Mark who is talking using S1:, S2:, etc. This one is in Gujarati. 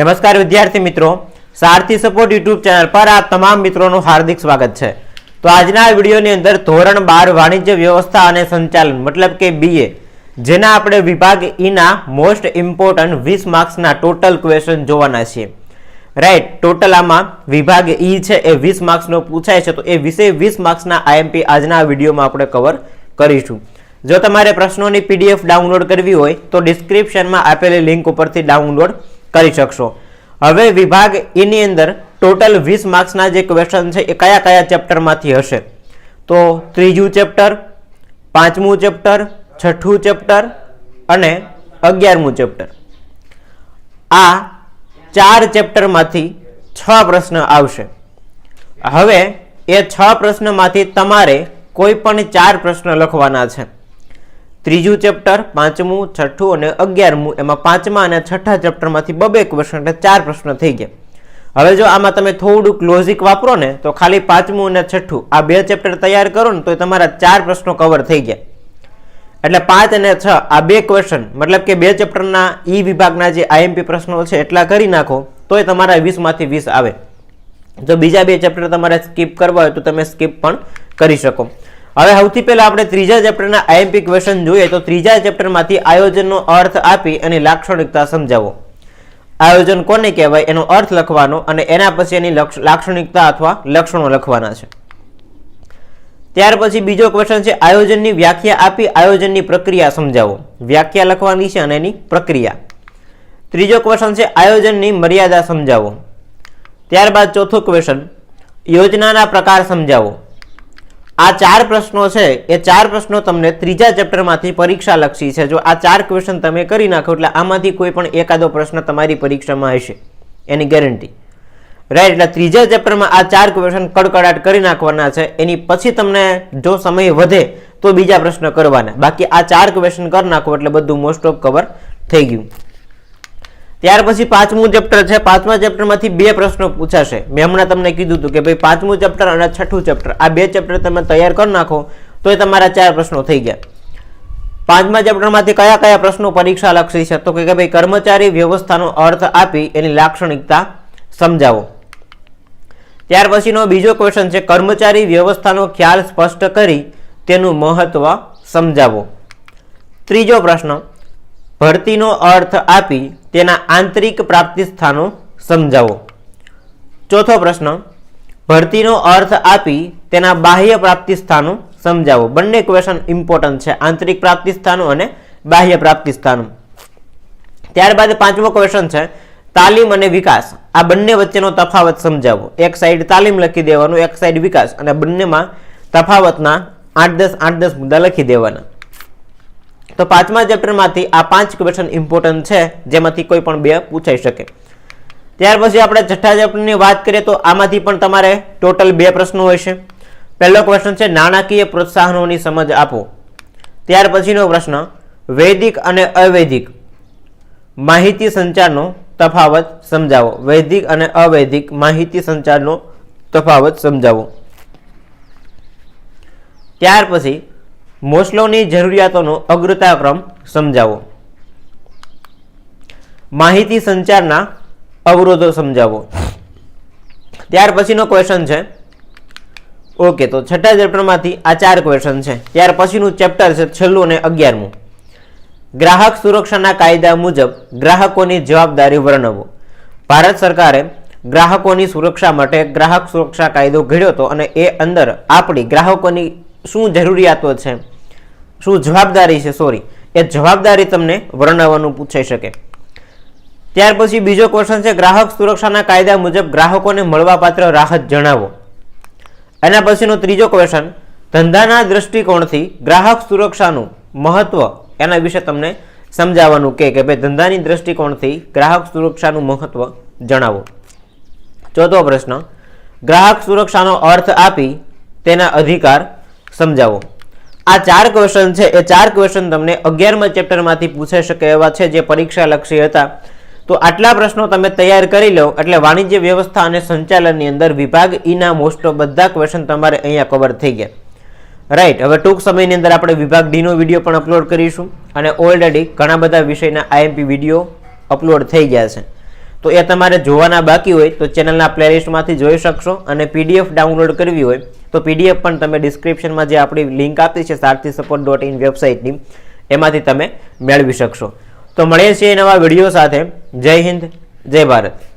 S1: નમસ્કાર વિદ્યાર્થી મિત્રો. સારથી સપોર્ટ યુટ્યુબ ચેનલ પર આ તમામ મિત્રોનું હાર્દિક સ્વાગત છે. તો આજના વિડીયોની અંદર ધોરણ બાર વાણિજ્ય વ્યવસ્થા અને સંચાલન, મતલબ કે બીએ જેના આપણે વિભાગ ઈના મોસ્ટ ઇમ્પોર્ટન્ટ વીસ માર્ક્સના ટોટલ ક્વેશ્ચન જોવાના છીએ. રાઈટ ટોટલ આમાં વિભાગ ઈ છે, એ વીસ માર્ક્સનો પૂછાય છે, તો એ વિશે વીસ માર્ક્સના આઈએમપી આજના વિડીયોમાં આપણે કવર કરીશું. જો તમારે પ્રશ્નોની પીડીએફ ડાઉનલોડ કરવી હોય, તો ડિસ્ક્રિપ્શનમાં આપેલી લિંક ઉપરથી ડાઉનલોડ કરી શકશો. હવે વિભાગ એની અંદર ટોટલ વીસ માર્ક્સના જે ક્વેશ્ચન છે એ કયા કયા ચેપ્ટરમાંથી હશે? તો ત્રીજું ચેપ્ટર પાંચમું ચેપ્ટર છઠ્ઠું ચેપ્ટર અને અગિયારમું ચેપ્ટર આ ચાર ચેપ્ટરમાંથી છ પ્રશ્ન આવશે. હવે એ છ પ્રશ્નમાંથી તમારે કોઈ પણ ચાર પ્રશ્ન લખવાના છે. ત્રીજું ચેપ્ટર પાંચમું, છઠ્ઠું અને અગિયારમું, એમાં પાંચમા અને છઠ્ઠા ચેપ્ટરમાંથી બબે ક્વેશ્ચન એટલે ચાર પ્રશ્ન થઈ ગયા. હવે જો આમાં તમે થોડુંક લોજિક વાપરો ને, તો ખાલી પાંચમું અને છઠ્ઠું, આ બે ચેપ્ટર તૈયાર કરો ને તો તમારા ચાર પ્રશ્નો કવર થઈ ગયા. એટલે પાંચ અને છ, આ બે ક્વેશ્ચન મતલબ કે બે ચેપ્ટરના ઈ વિભાગના જે આઈએમપી પ્રશ્નો છે, એટલા કરી નાખો, તોય તમારા વીસમાંથી વીસ આવે. જો બીજા બે ચેપ્ટર તમારે સ્કીપ કરવા હોય, તો તમે સ્કીપ પણ કરી શકો. હવે સૌથી પહેલા આપણે ત્રીજા ચેપ્ટરના આઈએમપી ક્વેશ્ચન જોઈએ તો ત્રીજા ચેપ્ટરમાંથી આયોજનનો અર્થ આપી અને લાક્ષણિકતા સમજાવો. આયોજન કોને કહેવાય? એનો અર્થ લખવાનો અને એના પછી એની લક્ષ- લાક્ષણિકતા અથવા લક્ષણો લખવાના છે. ત્યાર પછી બીજો ક્વેશ્ચન છે, આયોજનની વ્યાખ્યા આપી આયોજનની પ્રક્રિયા સમજાવો. વ્યાખ્યા લખવાની છે અને એની પ્રક્રિયા. ત્રીજો ક્વેશ્ચન છે, આયોજનની મર્યાદા સમજાવો. ત્યારબાદ ચોથો ક્વેશ્ચન યોજનાના પ્રકાર સમજાવો. આ ચાર પ્રશ્નો છે. એ ચાર પ્રશ્નો તમને ત્રીજા ચેપ્ટરમાંથી પરીક્ષા લક્ષી છે. જો આ ચાર ક્વેશ્ચન તમે કરી નાખો એટલે આમાંથી કોઈ પણ એકાદો પ્રશ્ન તમારી પરીક્ષામાં હશે. એની ગેરંટી રાઈટ એટલે ત્રીજા ચેપ્ટરમાં આ ચાર ક્વેશ્ચન કડકડાટ કરી નાખવાના છે. એની પછી તમને જો સમય વધે તો બીજા પ્રશ્ન કરવાના. બાકી આ ચાર ક્વેશ્ચન કરી નાખો એટલે બધું મોસ્ટ ઓફ કવર થઈ ગયું. ત્યાર પછી પાંચમું ચેપ્ટર છે. પાંચમા ચેપ્ટરમાંથી બે પ્રશ્નો પૂછાશે. મેં હમણાં તમને કીધું હતું કે ભાઈ પાંચમું ચેપ્ટર અને છઠ્ઠું ચેપ્ટર આ બે ચેપ્ટર તમે તૈયાર કરી નાખો તો એ તમારા ચાર પ્રશ્નો થઈ ગયા. પાંચમા ચેપ્ટરમાંથી કયા કયા પ્રશ્નો પરીક્ષા લક્ષી છે? તો કે ભાઈ કર્મચારી વ્યવસ્થાનો અર્થ આપી એની લાક્ષણિકતા સમજાવો. ત્યાર પછીનો બીજો ક્વેશ્ચન છે, કર્મચારી વ્યવસ્થાનો ખ્યાલ સ્પષ્ટ કરી તેનું મહત્વ સમજાવો. ત્રીજો પ્રશ્ન ભરતીનો અર્થ આપી તેના આંતરિક પ્રાપ્તિ સ્થાનો સમજાવો. ચોથો પ્રશ્ન, ભરતીનો અર્થ આપી તેના બાહ્ય પ્રાપ્તિ સ્થાનો સમજાવો. બંને ક્વેશ્ચન ઇમ્પોર્ટન્ટ છે. આંતરિક પ્રાપ્તિ સ્થાનો અને બાહ્ય પ્રાપ્તિ સ્થાનો. ત્યારબાદ પાંચમો ક્વેશ્ચન છે, તાલીમ અને વિકાસ. આ બંને વચ્ચેનો તફાવત સમજાવો. એક સાઈડ તાલીમ લખી દેવાનું, એક સાઈડ વિકાસ. અને બંનેમાં તફાવતના આઠ દસ આઠ દસ મુદ્દા લખી દેવાના. તો પાંચમા ચેપ્ટરમાંથી આ પાંચ ક્વેશ્ચન ઇમ્પોર્ટન્ટ છે, જેમાંથી કોઈ પણ બે પૂછાઈ શકે. ત્યાર પછી આપણે છઠ્ઠા ચેપ્ટરની વાત કરીએ તો આમાંથી પણ તમારે ટોટલ બે પ્રશ્નો હોય છે. પહેલો ક્વેશ્ચન છે, નાણાકીય પ્રોત્સાહનોની સમજ આપો. ત્યાર પછીનો પ્રશ્ન, વૈદિક અને અવૈદિક. માહિતી સંચારનો તફાવત સમજાવો. વૈદિક અને અવૈદિક માહિતી સંચારનો તફાવત સમજાવો. ત્યાર પછી મોસ્લોની જરૂરિયાતોનો અગ્રતાક્રમ સમજાવો. માહિતી સંચારના અવરોધો સમજાવો. ત્યાર પછીનો ક્વેશ્ચન છે. ઓકે તો છઠ્ઠા ચેપ્ટરમાંથી આ ચાર ક્વેશ્ચન છે. ત્યાર પછીનું ચેપ્ટર છે છેલ્લું અને અગિયારમું. ગ્રાહક સુરક્ષાના કાયદા મુજબ ગ્રાહકોની જવાબદારી વર્ણવો. ભારત સરકારે ગ્રાહકોની સુરક્ષા માટે ગ્રાહક સુરક્ષા કાયદો ઘડ્યો હતો અને એ અંદર આપણી ગ્રાહકોની શું જરૂરિયાતો છે? શું જવાબદારી છે? સોરી એ જવાબદારી તમને વર્ણવવાનું પૂછાઈ શકે. ત્યાર પછી બીજો ક્વેશ્ચન છે, ગ્રાહક સુરક્ષાના કાયદા મુજબ ગ્રાહકોને મળવાપાત્ર રાહત જણાવો. એના પછીનો ત્રીજો ક્વેશ્ચન ધંધાના દૃષ્ટિકોણથી ગ્રાહક સુરક્ષાનું મહત્વ એના વિશે તમને સમજાવવાનું કે કે ભાઈ ધંધાની દૃષ્ટિકોણથી ગ્રાહક સુરક્ષાનું મહત્વ જણાવો. ચોથો પ્રશ્ન, ગ્રાહક સુરક્ષાનો અર્થ આપી તેના અધિકાર સમજાવો. આ ચાર ક્વેશ્ચન છે. એ ચાર ક્વેશ્ચન તમને અગિયારમાં ચેપ્ટરમાંથી પૂછાઈ શકે એવા છે જે પરીક્ષા લક્ષી હતા. તો આટલા પ્રશ્નો તમે તૈયાર કરી લો. એટલે વાણિજ્ય વ્યવસ્થા અને સંચાલનની અંદર વિભાગ ઈના મોસ્ટ ઓફ બધા ક્વેશ્ચન તમારે અહીંયા કવર થઈ ગયા. રાઈટ હવે ટૂંક સમયની અંદર આપણે વિભાગ ડીનો વીડિયો પણ અપલોડ કરીશું અને ઓલરેડી ઘણા બધા વિષયના આઈએમપી વીડિયો અપલોડ થઈ ગયા છે. તો એ તમારે જોવાના બાકી હોય તો ચેનલના પ્લેલિસ્ટમાંથી જોઈ શકશો અને પીડીએફ ડાઉનલોડ કરવી હોય તો પીડીએફ પણ તમે ડિસ્ક્રિપ્શનમાં જે આપણી લિંક આપી છે સારથી સપોર્ટ ડોટ ઇન વેબસાઇટની એમાંથી તમે મેળવી શકશો. તો મળીએ છીએ નવા વીડિયો સાથે. જય હિન્દ, જય ભારત.